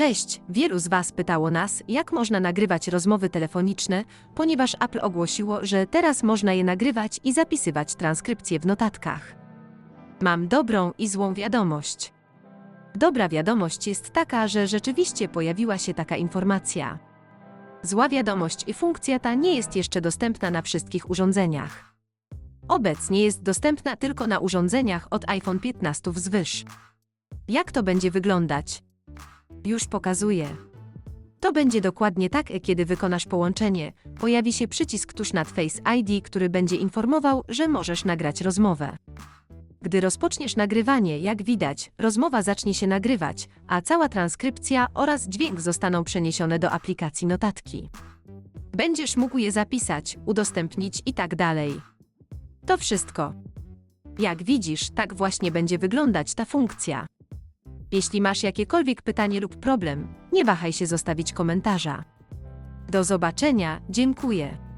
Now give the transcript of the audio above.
Cześć, wielu z Was pytało nas, jak można nagrywać rozmowy telefoniczne, ponieważ Apple ogłosiło, że teraz można je nagrywać i zapisywać transkrypcje w notatkach. Mam dobrą i złą wiadomość. Dobra wiadomość jest taka, że rzeczywiście pojawiła się taka informacja. Zła wiadomość i funkcja ta nie jest jeszcze dostępna na wszystkich urządzeniach. Obecnie jest dostępna tylko na urządzeniach od iPhone 15 wzwyż. Jak to będzie wyglądać? Już pokazuję. To będzie dokładnie tak, kiedy wykonasz połączenie. Pojawi się przycisk tuż nad Face ID, który będzie informował, że możesz nagrać rozmowę. Gdy rozpoczniesz nagrywanie, jak widać, rozmowa zacznie się nagrywać, a cała transkrypcja oraz dźwięk zostaną przeniesione do aplikacji notatki. Będziesz mógł je zapisać, udostępnić i tak dalej. To wszystko. Jak widzisz, tak właśnie będzie wyglądać ta funkcja. Jeśli masz jakiekolwiek pytanie lub problem, nie wahaj się zostawić komentarza. Do zobaczenia, dziękuję.